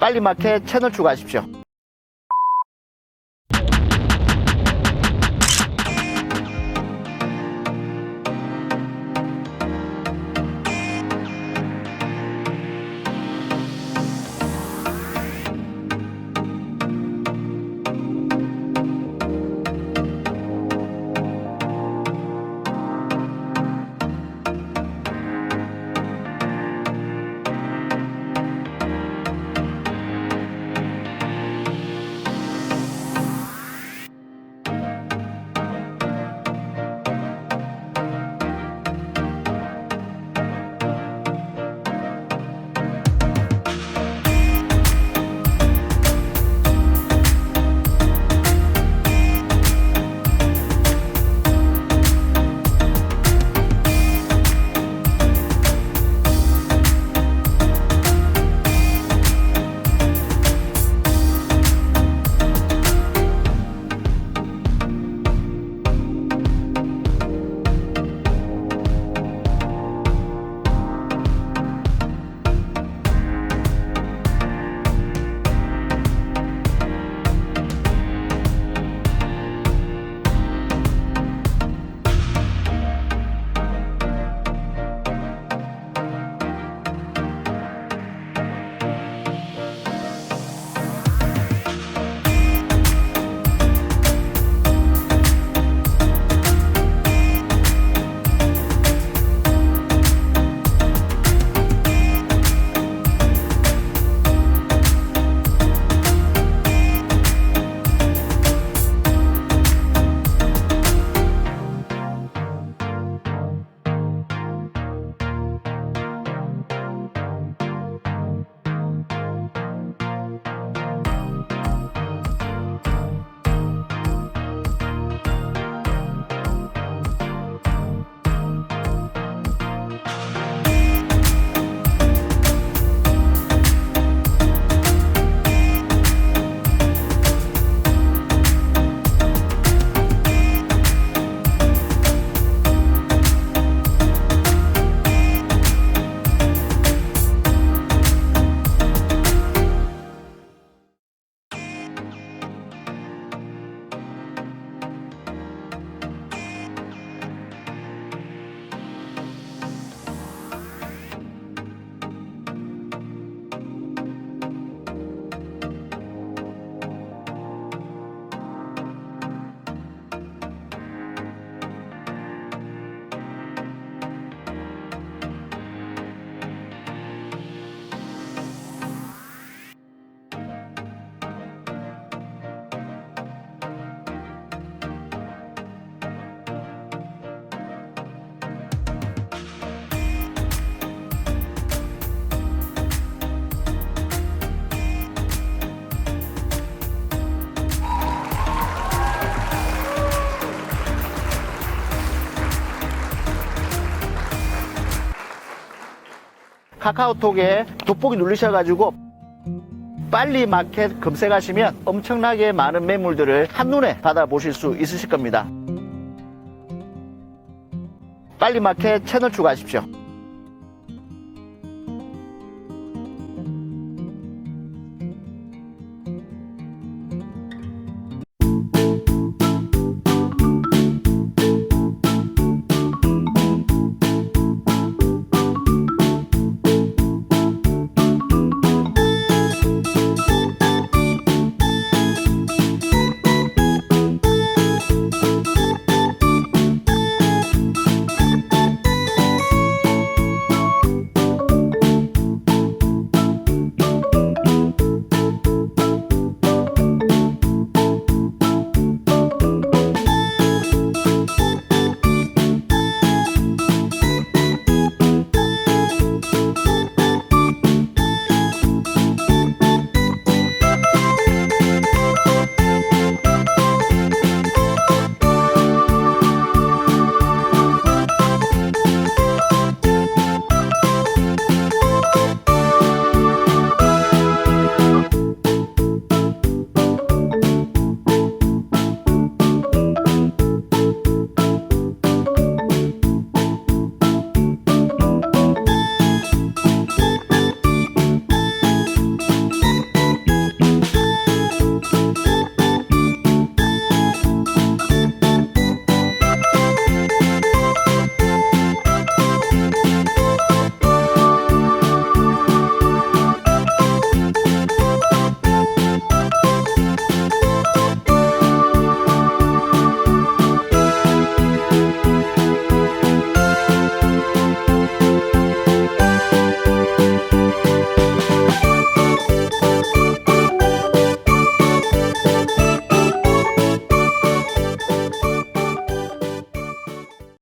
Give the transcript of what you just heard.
빨리 마켓 채널 추가하십시오. 카카오톡에 돋보기 누르셔가지고 빨리 마켓 검색하시면 엄청나게 많은 매물들을 한눈에 받아보실 수 있으실 겁니다. 빨리 마켓 채널 추가하십시오.